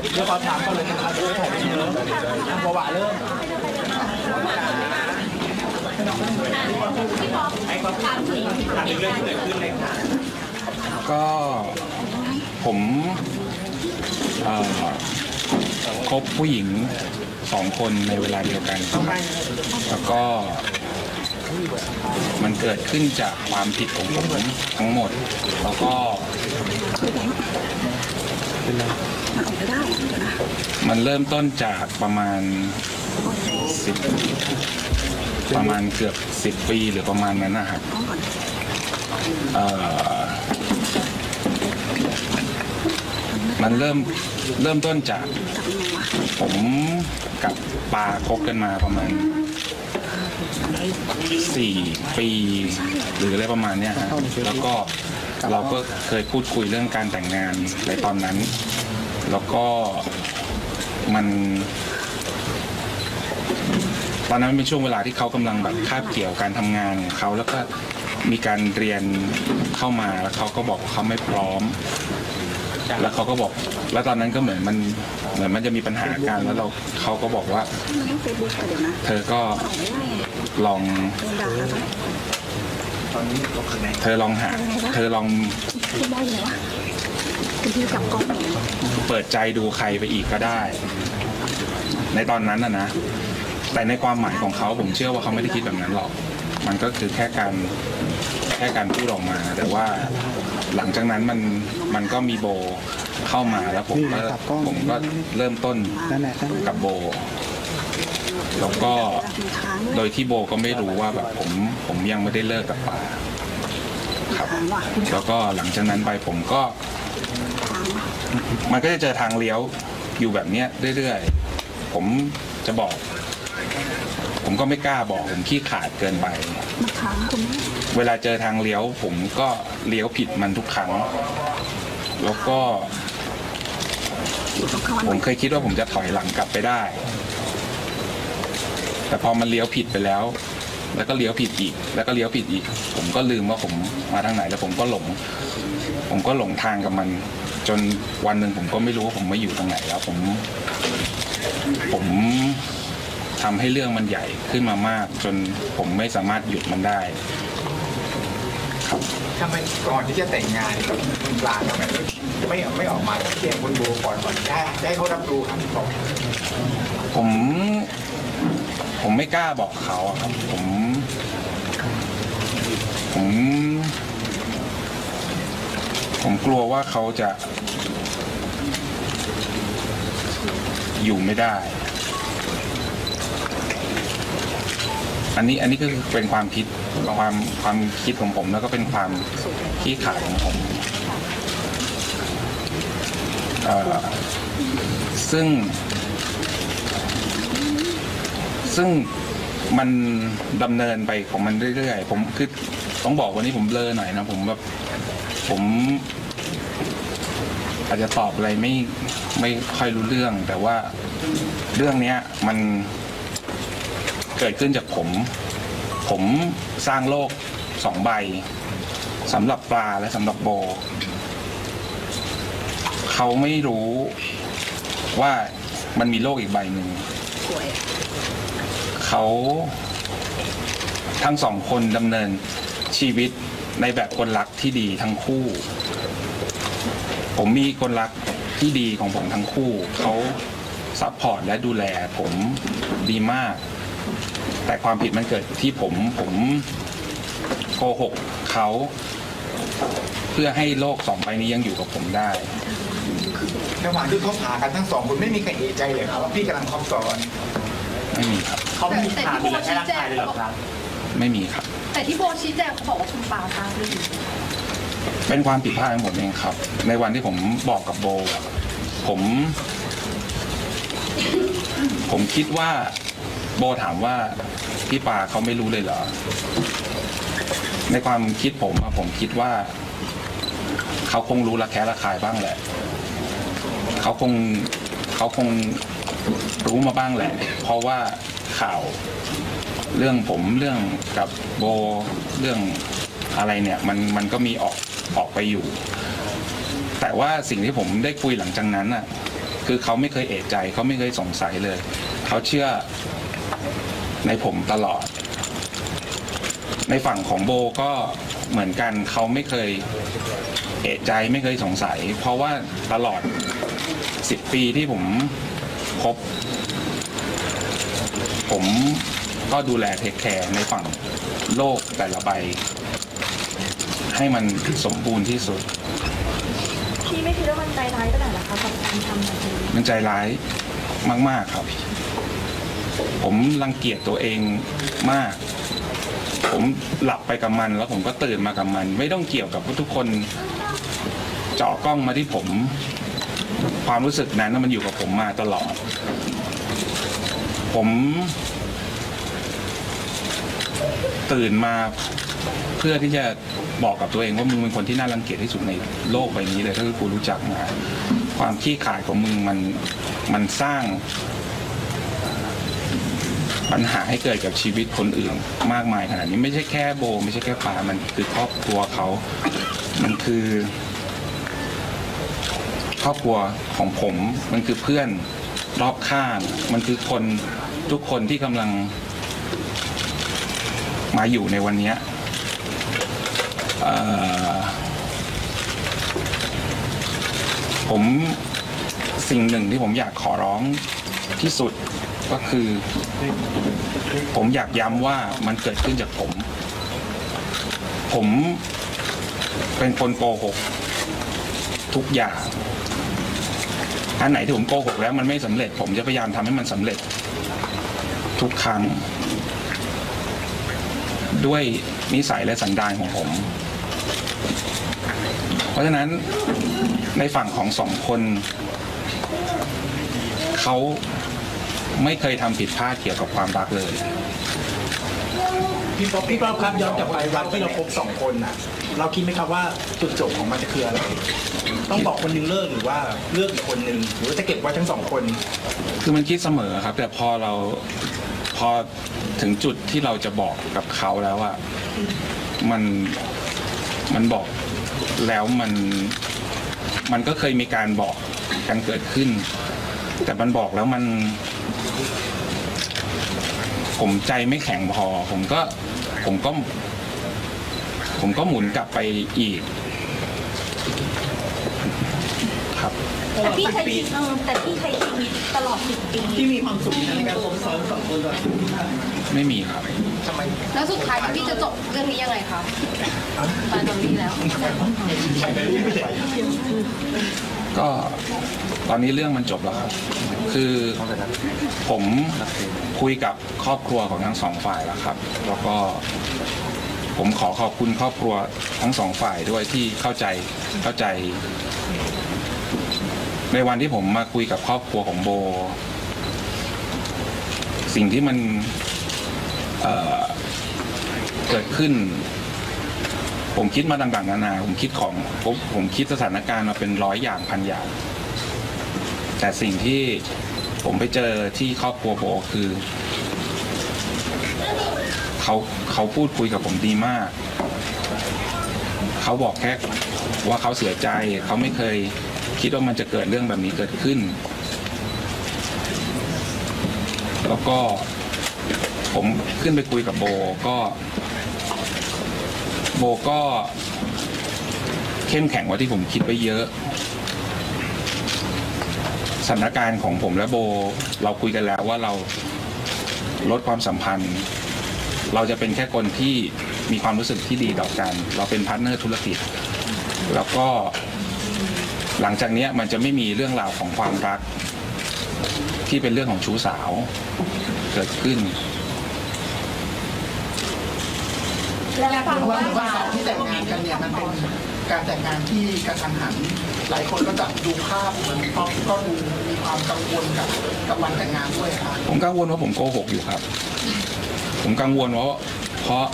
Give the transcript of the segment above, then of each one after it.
เดี๋ยวขอถามก่อนเลยนะครับจะได้ถ่ายรูปเริ่มประวัติเริ่มให้ความถามถึงเรื่องที่เกิดขึ้นเลยค่ะก็ผมคบผู้หญิงสองคนในเวลาเดียวกัน แล้วก็มันเกิดขึ้นจากความผิดของผมทั้งหมด แล้วก็ มันเริ่มต้นจากประมาณสิบประมาณเกือบสิบปีหรือประมาณนั้นนะครับเอ่อมันเริ่มเริ่มต้นจาก ผมกับปาคบกันมาประมาณสี่ปี หรืออะไรประมาณเนี้ยฮะแล้วก็เราก็เคยพูดคุยเรื่องการแต่งงานในตอนนั้น แล้วก็มัน ตอนนั้นเป็นช่วงเวลาที่เขากำลังแบบคาบเกี่ยวการทำงานของเขาแล้วก็มีการเรียนเข้ามาแล้วเขาก็บอกว่าเขาไม่พร้อม แล้วเขาก็บอก แล้วตอนนั้นก็เหมือนมันเหมือนมันจะมีปัญหากันแล้วเราเขาก็บอกว่ามันต้องเฟซบุ๊กเดี๋ยวนะเธอก็ออกไม่ได้ไงลองโดนด่าแล้วปะตอนนี้ตกข้างในเธอลองหา เธอลอง คุณพี่จับกล้องหน่อยเปิดใจดูใครไปอีกก็ได้ ในตอนนั้นนะนะ แต่ในความหมายของเขาผมเชื่อว่าเขาไม่ได้คิดแบบนั้นหรอก มันก็คือแค่การแค่การพูดออกมา แต่ว่าหลังจากนั้นมันมันก็มีโบเข้ามาแล้วผมก็ผมก็เริ่มต้นนั่นแหละนั่นแหละกับโบแล้วก็มีค้างด้วยโดยที่โบก็ไม่รู้ว่าแบบผมผมยังไม่ได้เลิกกับปาครับค้างว่ะคุณแล้วก็หลังจากนั้นไปผมก็ค้างว่ะ มันก็จะเจอทางเลี้ยวอยู่แบบเนี้ยเรื่อยๆ ผมจะบอก ผมก็ไม่กล้าบอกผมขี้ขลาดเกินไปมันค้างคุณแม่เวลาเจอทางเลี้ยวผมก็เลี้ยวผิดมันทุกครั้ง แล้วก็อยู่ตรงข้างวันผมเคยคิดว่าผมจะถอยหลังกลับไปได้ แต่พอมันเลี้ยวผิดไปแล้ว แล้วก็เลี้ยวผิดอีก แล้วก็เลี้ยวผิดอีก ผมก็ลืมว่าผมมาทางไหนแล้วผมก็หลง ผมก็หลงทางกับมัน จนวันหนึ่งผมก็ไม่รู้ว่าผมมาอยู่ตรงไหนแล้วผม ผมทำให้เรื่องมันใหญ่ขึ้นมามาก จนผมไม่สามารถหยุดมันได้ ครับทำไมก่อนที่จะแต่งงานกับคุณปลาทำไมไม่ไม่ออกมาเที่ยงคุณโบก่อนก่อนได้ได้เขารับรู้ครับบอกผมผมไม่กล้าบอกเขาอะครับ ผม ผม ผมกลัวว่าเขาจะอยู่ไม่ได้ อันนี้อันนี้ก็คือเป็นความคิดความความคิดของผมแล้วก็เป็นความขี้ขาดของผมซึ่ง ซึ่งมันดำเนินไปของมันเรื่อยๆ ผมคือต้องบอกวันนี้ผมเบลอหน่อยนะ ผมแบบ ผมอาจจะตอบอะไรไม่ไม่ค่อยรู้เรื่อง แต่ว่าเรื่องเนี้ยมันเกิดขึ้นจากผม ผมสร้างโลกสองใบสำหรับปลาและสำหรับโบ เขาไม่รู้ว่ามันมีโลกอีกใบหนึ่งป่วยเขาทั้งสองคนดำเนินชีวิต ในแบบคนรักที่ดีทั้งคู่ ผมมีคนรักที่ดีของผมทั้งคู่เขาซัพพอร์ตและดูแลผมดีมาก แต่ความผิดมันเกิดที่ผมผมโกหกเขาเพื่อให้โลกสองใบนี้ยังอยู่กับผมได้ระหว่างที่เขาผ่ากันทั้งสองคนไม่มีใครเอะใจเลยครับว่าพี่กำลังคบซ้อนไม่มีครับเขาไม่มีแต่ผ่าที่มีโบแค่ชี้ร่างแจกายงเลยเหรอครับ ไม่มีครับ แต่ที่โบชี้แจงเขาบอกว่าคุณปาทราบลื่นเป็นความผิดพลาดของผมเองครับ ในวันที่ผมบอกกับโบอะผม ผมคิดว่าโบถามว่าพี่ปาเขาไม่รู้เลยเหรอ ในความคิดผมอะผมคิดว่า เขาคงรู้ระแคะระคายบ้างแหละ เขาคงเขาคงรู้มาบ้างแหละ เพราะว่าข่าว เรื่องผมเรื่องกับโบเรื่องอะไรเนี่ยมันมันก็มีออกออกไปอยู่ แต่ว่าสิ่งที่ผมได้คุยหลังจากนั้นน่ะคือเขาไม่เคยเอะใจเขาไม่เคยสงสัยเลย เขาเชื่อในผมตลอด ในฝั่งของโบก็เหมือนกันเขาไม่เคยเอะใจไม่เคยสงสัย เพราะว่าตลอดสิบปีที่ผมคบผม ก็ดูแลเทคแคร์ในฝั่งโลกแต่ละใบ ให้มันสมบูรณ์ที่สุด พี่ไม่คิดว่ามันใจร้ายไปไหนหรอคะกับการทำแบบนี้มันใจร้ายมากๆครับ ผมรังเกียจตัวเองมาก ผมหลับไปกับมัน แล้วผมก็ตื่นมากับมัน ไม่ต้องเกี่ยวกับว่าทุกคนเจาะกล้องมาที่ผม ความรู้สึกนั้นน่ะมันอยู่กับผมมาตลอด ผม ตื่นมาเพื่อที่จะบอกกับตัวเองว่ามึงเป็นคนที่น่ารังเกียจที่สุดในโลกใบนี้เลยถ้ากูรู้จักมาความขี้ขลาดของมึงมันมันสร้าง ปัญหาให้เกิดกับชีวิตคนอื่นมากมายขนาดนี้ไม่ใช่แค่โบ ไม่ใช่แค่ปามันคือครอบครัวเขา มันคือ ครอบครัวของผม มันคือเพื่อนรอบข้าง มันคือคนทุกคนที่กำลัง มาอยู่ในวันนี้ผมสิ่งหนึ่งที่ผมอยากขอร้องที่สุดก็คือ ผมอยากย้ำว่ามันเกิดขึ้นจากผม ผมเป็นคนโกหก ทุกอย่างอันไหนที่ผมโกหกแล้วมันไม่สำเร็จ ผมจะพยายามทำให้มันสำเร็จ ทุกครั้ง ด้วยนิสัยและสันดานของผม เพราะฉะนั้นในฝั่งของสองคนเขาไม่เคยทำผิดพลาดเกี่ยวกับความรักเลย พี่ป๊อปพี่ป๊อปครับย้อนกลับไปวันที่เราพบสองคนน่ะ เราคิดไหมครับว่าจุดจบของมันจะคืออะไร ต้องบอกคนหนึงเลิกหรือว่าเลือกอีกคนหนึ่งหรือว่าจะเก็บไว้ทั้งสองคน คือมันคิดเสมอครับ แต่พอเรา พอถึงจุดที่เราจะบอกกับเขาแล้วอะมันมันบอกแล้วมันมันก็เคยมีการบอกกันเกิดขึ้น แต่มันบอกแล้วมัน ผมใจไม่แข็งพอ ผมก็ผมก็ ผมก็หมุนกลับไปอีก ครับ แต่พี่ใช้ชีวิตเออแต่พี่ใช้ชีวิตตลอดสิบปีที่มีความสุขในการคบซ้อนสองคนแบบไม่มีครับทำไมแล้วสุดท้ายพี่จะจบเรื่องนี้ยังไงคะตายตรงนี้แล้ว ก็ตอนนี้เรื่องมันจบแล้วครับ คือผมคุยกับครอบครัวของทั้งสองฝ่ายแล้วครับ แล้วก็ผมขอขอบคุณครอบครัวทั้งสองฝ่ายด้วยที่เข้าใจเข้าใจ ในวันที่ผมมาคุยกับครอบครัวของโบ สิ่งที่มันเเกิดขึ้น ผมคิดมาต่างๆนานาผมคิดของผมผมคิดสถานการณ์มาเป็นร้อยอย่างพันอย่าง แต่สิ่งที่ผมไปเจอที่ครอบครัวโบคือเขาเขาพูดคุยกับผมดีมาก เขาบอกแค่ว่าเขาเสียใจเขาไม่เคย คิดว่ามันจะเกิดเรื่องแบบนี้เกิดขึ้น แล้วก็ผมขึ้นไปคุยกับโบก็ โบก็ เข้มแข็งกว่าที่ผมคิดไว้เยอะสถานการณ์ของผมและโบ เราคุยกันแล้วว่าเราลดความสัมพันธ์ เราจะเป็นแค่คนที่มีความรู้สึกที่ดีต่อกัน เราเป็นพาร์ทเนอร์ธุรกิจ แล้วก็ หลังจากเนี้ยมันจะไม่มีเรื่องราวของความรัก ที่เป็นเรื่องของชู้สาวเกิดขึ้นแล้วฟังว่าว่าสาวที่แต่งงานกันเนี่ยมันเป็นการแต่งงานที่กระทันหัน หลายคนก็จะดูภาพเหมือนป๊อปก็ดูมีความกังวลกับกับวันแต่งงานด้วยครับผมกังวลว่าผมโกหกอยู่ครับ ผมกังวลว่าเพราะ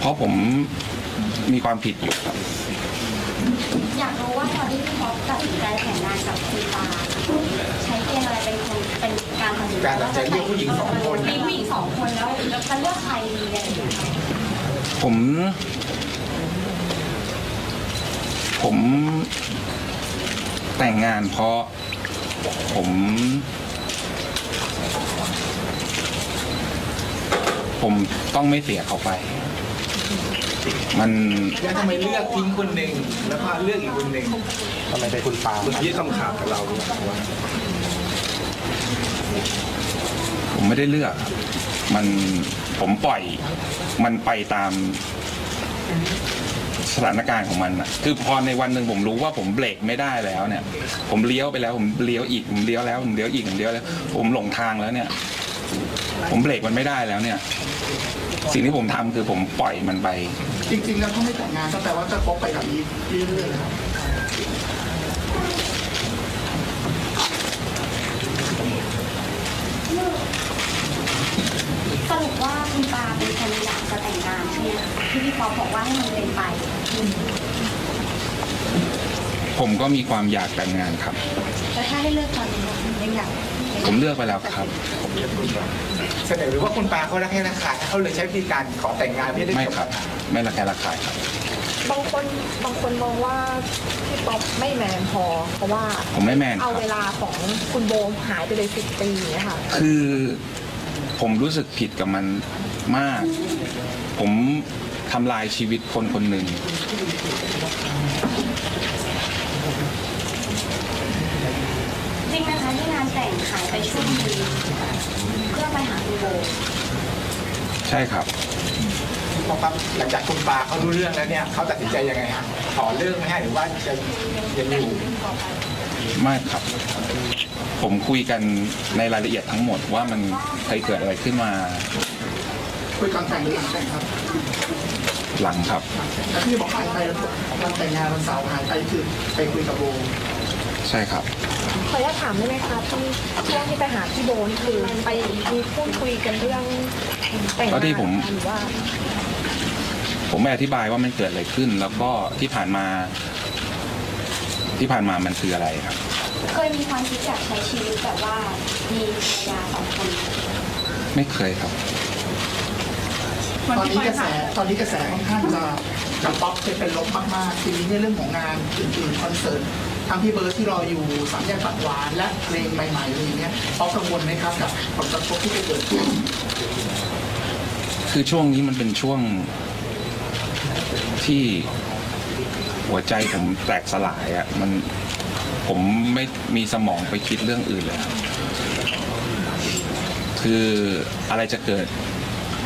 เพราะผมมีความผิดอยู่ครับ อยากรู้ว่าตอนที่พี่ท็อปตัดสินใจแต่งงานกับคุณตาใช้เกณฑ์อะไรเป็นคนเป็นการตัดสินใจการตัดสินใจเลือกผู้หญิงสองคน มีผู้หญิงสองคนแล้วแล้วจะเลือกใครดีอะไรอย่างเงี้ยค่ะผม ผมแต่งงานเพราะผม ผมต้องไม่เสียเขาไป มันแล้วทำไมเลือกทิ้งคนหนึ่งแล้วมาเลือกอีกคนหนึ่งทำไมเป็นคุณปาเมื่อกี้คำขาดกับเราเนี่ยว่าผมไม่ได้เลือกมันผมปล่อยมันไปตามสถานการณ์ของมันนะคือพอในวันหนึ่งผมรู้ว่าผมเบรกไม่ได้แล้วเนี่ย ผมเลี้ยวไปแล้วผมเลี้ยวอีกผมเลี้ยวแล้วผมเลี้ยวอีกผมเลี้ยวแล้ว ผมหลงทางแล้วเนี่ย ผมเบรกมันไม่ได้แล้วเนี่ย สิ่งที่ผมทำคือผมปล่อยมันไป จริงๆแล้วถ้าไม่แต่งงานก็แปลว่าจะคบไปกับอีฟเรื่อยๆนะครับสรุปว่าคุณปาเป็นคนอยากจะแต่งงานใช่ไหมคะที่พี่ป๊อปบอกว่าให้มันเป็นไป ผมก็มีความอยากแต่งงานครับ แต่ถ้าให้เลือกตอนนี้ยังอยาก ผมเลือกไปแล้วครับ เสนอหรือว่าคุณปาเขารักให้ราคายเขาเลยใช้วิธีการขอแต่งงานเพื่อได้ไม่จบครับ ไม่ระแคะระคายครับ บางคนบางคนมองว่าพี่ป๊อปไม่แมนพอ เพราะว่าผมไม่แมนคเอารับเวลาของคุณโบมหายไปเลยสิบปีอย่างเงี้ยค่ะ คือผมรู้สึกผิดกับมันมาก ผมทำลายชีวิตคนคนหนึ่ง จริงนะคะที่งานแต่งหายไปช่วงนึงเพื่อไปหาคุณโบใช่ครับพอครับหลังจากคุณปาเขารู้เรื่องแล้วเนี่ยเขาตัดสินใจยังไงฮะขอเลิกไหมฮะหรือว่าจะยังอยู่ไม่ครับ ผมคุยกันในรายละเอียดทั้งหมดว่ามันเคยเกิดอะไรขึ้นมา คุยก่อนแต่งหรือหลังแต่งครับ หลังครับแล้วที่บอกหายไปวันแต่งงานวันเสาร์หายไปคือไปคุยกับโบ ใช่ครับ ขออนุญาตถามได้ไหมคะที่ช่วงที่ไปหาพี่โบนคือไปมีพูดคุยกันเรื่องแต่งก็งานที่ผม หรือว่าผมไม่อธิบายว่ามันเกิดอะไรขึ้น แล้วก็ที่ผ่านมา ที่ผ่านมามันคืออะไรครับ เคยมีความคิดอยากใช้ชีวิตแบบว่ามีภรรยาสองคน ไม่เคยครับ ตอนนี้กระแสตอนนี้กระแสค่อนข้างจะกับป๊อปจะเป็นลบมากๆ ทีนี้เนี่ยเรื่องของงานอื่นๆคอนเสิร์ต ทางพี่เบิร์ดที่รออยู่สามแยกปัดหวานและเพลงใหม่ๆอะไรอย่างเงี้ยป๊อปกังวลไหมครับกับผลกระทบที่จะเกิดขึ้นคือช่วงนี้มันเป็นช่วงที่หัวใจผมแตกสลายอะ่ะมันผมไม่มีสมองไปคิดเรื่องอื่นเลยคืออะไรจะเกิด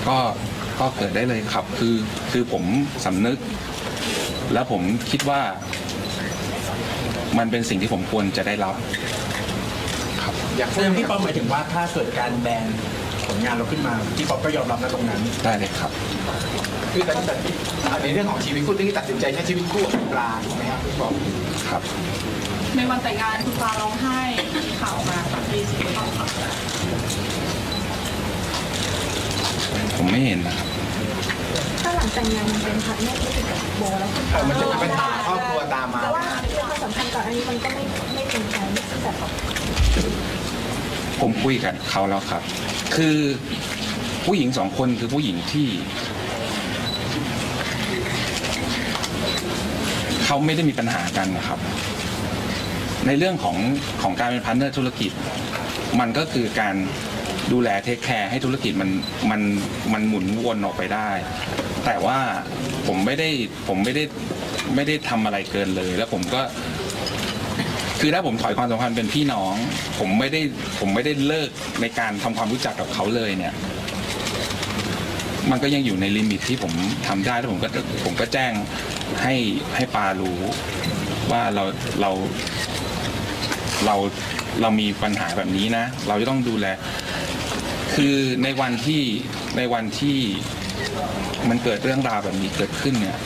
ก็ก็เกิดได้เลยครับ คือคือผมสำนึก แล้วผมคิดว่า มันเป็นสิ่งที่ผมควรจะได้รับครับอยากแสดงพี่ป๊อปหมายถึงว่าถ้าเกิดการแบนผลงานเราขึ้นมาพี่ป๊อปก็ยอมรับในตรงนั้นได้เลยครับ คือตัดสินใจในเรื่องของชีวิตคู่ที่ตัดสินใจใช้ชีวิตคู่กับคุณปลาถูกไหมครับพี่บอกครับ ในวันแต่งงานคุณปาร้องไห้มีข่าวมาค่ะที่สิงคโปร์ค่ะผมไม่เห็นนะ ครับถ้าหลังแต่งงานมันเป็นพาร์ทเนอร์ที่ติดกับโบแล้วคุณเออมันจะมีปัญหาครอบครัวตามมาแต่ว่าเรื่องความสัมพันธ์ก่อนอันนี้มันก็ไม่ไม่เป็นใจไม่ใช่แบบผมคุยกับเขาแล้วครับ คือผู้หญิงสองคนคือผู้หญิงที่เขาไม่ได้มีปัญหากันนะครับ ในเรื่องของของการเป็นพาร์ทเนอร์ธุรกิจ มันก็คือการดูแลเทคแคร์ให้ธุรกิจมันมันมันหมุนวนออกไปได้ แต่ว่าผมไม่ได้ผมไม่ได้ไม่ได้ทำอะไรเกินเลย แล้วผมก็ คือถ้าผมถอยความสัมพันธ์เป็นพี่น้อง ผมไม่ได้ผมไม่ได้เลิกในการทำความรู้จักกับเขาเลยเนี่ย มันก็ยังอยู่ในลิมิตที่ผมทำได้แล้วผมก็ผมก็แจ้งให้ให้ปารู้ว่าเราเรา เราเรามีปัญหาแบบนี้นะ เราจะต้องดูแล คือในวันที่ในวันที่ มันเกิดเรื่องราวแบบนี้เกิดขึ้นเนี่ย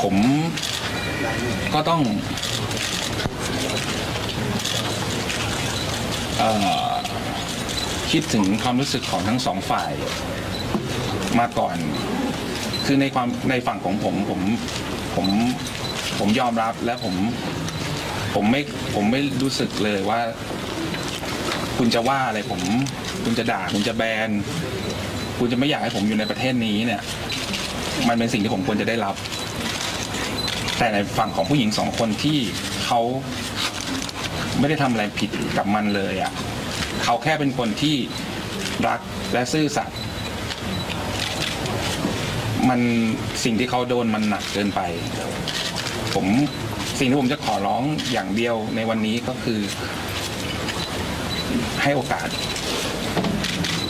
ผมก็ต้องออคิดถึงความรู้สึกของทั้งสองฝ่าย มาก่อน คือในความในฝั่งของผมผมผมผมยอมรับและผมผมไม่ผมไม่รู้สึกเลยว่า คุณจะว่าอะไรผม คุณจะด่าคุณจะแบน คุณจะไม่อยากให้ผมอยู่ในประเทศนี้เนี่ย มันเป็นสิ่งที่ผมควรจะได้รับ แต่ในฝั่งของผู้หญิงสองคนที่เขาไม่ได้ทำอะไรผิดกับมันเลยอะ่ะเขาแค่เป็นคนที่รักและซื่อสัตย์มันสิ่งที่เขาโดนมันหนักเกินไป ผมสิ่งที่ผมจะขอร้องอย่างเดียวในวันนี้ก็คือ ให้โอกาส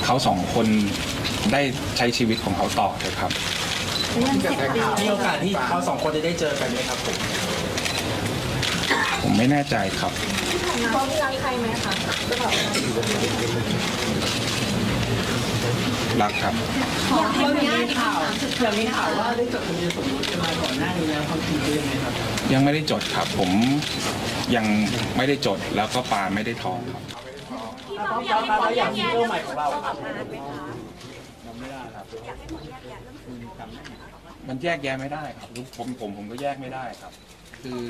เขาสองคนได้ใช้ชีวิตของเขาต่อเลยครับที่กระแสข่าวมีโอกาสที่เขาสองคนจะได้เจอกันไหมครับผมผมไม่แน่ใจครับ เขามีรักใครไหมคะจะบอกรักครับ ขอให้มีข่าวอย่างมีข่าวว่าได้จดทะเบียนสมรสกันมาก่อนหน้านี้แล้วความจริงเป็นยังไงครับ ยังไม่ได้จดครับ ผมยังไม่ได้จดแล้วก็ปาไม่ได้ท้องครับ ต้องย้ำแล้วอย่างซีเรื่องใหม่ของเราครับมันแยกแยะไม่ได้ครับผมผมผมก็แยกไม่ได้ครับ คือ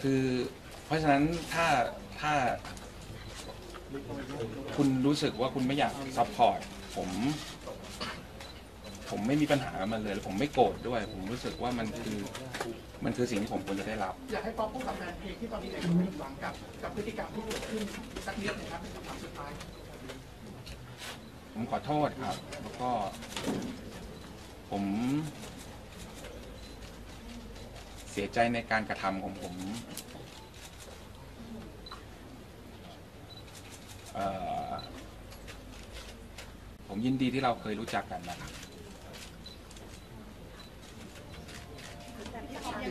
คือ เพราะฉะนั้นถ้าถ้า คุณรู้สึกว่าคุณไม่อยากซัพพอร์ตผม ผมไม่มีปัญหากับมันเลย ผมไม่โกรธด้วย ผมรู้สึกว่ามันคือมันคือสิ่งที่ผมควรจะได้รับ อยากให้ป๊อปพูดกับแฟนเพลงที่ตอนนี้หลายคนผิดหวังกับกับพฤติกรรมที่เกิดขึ้นสักนิดหนึงครับเป็นคำถามสุดท้าย ผมขอโทษครับ แล้วก็ ผม เสียใจในการกระทำของผมเอ่อผมยินดีที่เราเคยรู้จักกันนะครับ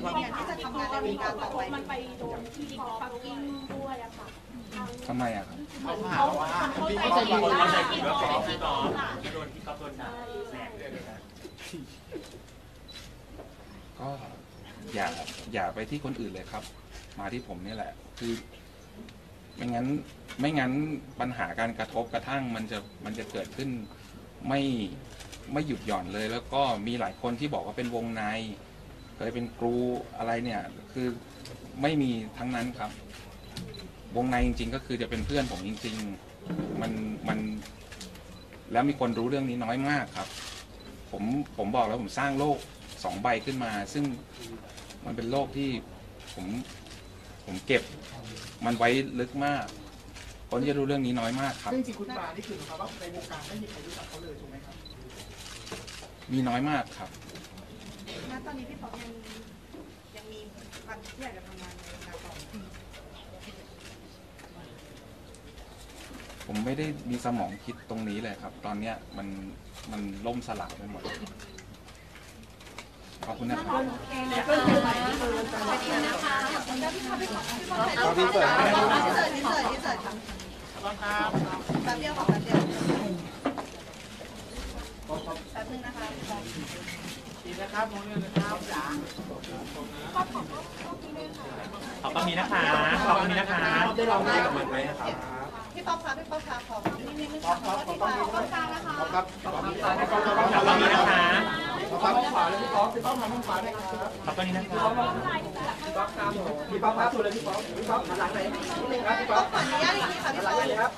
มันไปโดนที่ปักกิ่งด้วยอะค่ะทำไมอะครับเขาหาว่าพี่ป๊อปเป็นคนใจผิดว่าป๊อปพี่ป๊อปก็อย่าอย่าไปที่คนอื่นเลยครับ มาที่ผมนี่แหละ คือ ไม่งั้นไม่งั้นปัญหาการกระทบกระทั่งมันจะมันจะเกิดขึ้นไม่ไม่หยุดหย่อนเลย แล้วก็มีหลายคนที่บอกว่าเป็นวงใน เคยเป็นครูอะไรเนี่ยคือไม่มีทั้งนั้นครับ วงในจริง ๆ ก็คือจะเป็นเพื่อนผมจริง ๆ มันมันแล้วมีคนรู้เรื่องนี้น้อยมากครับ ผมผมบอกแล้วผมสร้างโลกสองใบขึ้นมา ซึ่งมันเป็นโลกที่ผมผมเก็บมันไว้ลึกมาก คนที่จะรู้เรื่องนี้น้อยมากครับ ซึ่งจริงๆคุณปานี่คือหมายความว่าในวงการไม่มีใครรู้จักเขาเลยถูกไหมครับ มีน้อยมากครับ ณตอนนี้พี่ป๊อปยังยังมีความเคิดอยากจะทำงานในวงการต่อผมไม่ได้มีสมองคิดตรงนี้เลยครับ ตอนเนี้ยมันมันล่มสลายไปหมด ขอบคุณนะครับตอนที่เปิดให้อินเสิร์ตอินเสิร์ตอินเสิร์ตครับแป๊บเดียวขอแป๊บเดียวแป๊บนึงนะคะ นะครับขอบคุณมีนะคะ ขอบคุณมีนะคะได้ร้องไห้กับมันไหมครับพี่ป๊อปค่ะพี่ป๊อปค่ะขอนิดนึงนะคะขอที่ป๊อปขอบคุณนะคะป๊อปครับป๊อปมีขอบคุณมีนะคะป๊อปขวาเลยพี่ป๊อปพี่ป๊อปทำข้างขวาได้ครับขอบคุณนะคะพี่ป๊อปครับพี่ป๊อปครับสุดเลยพี่ป๊อปพี่ป๊อปหันหลังไหนนิดนึงครับพี่ป๊อปขออนุญาตอีกทีค่ะพี่ป๊อป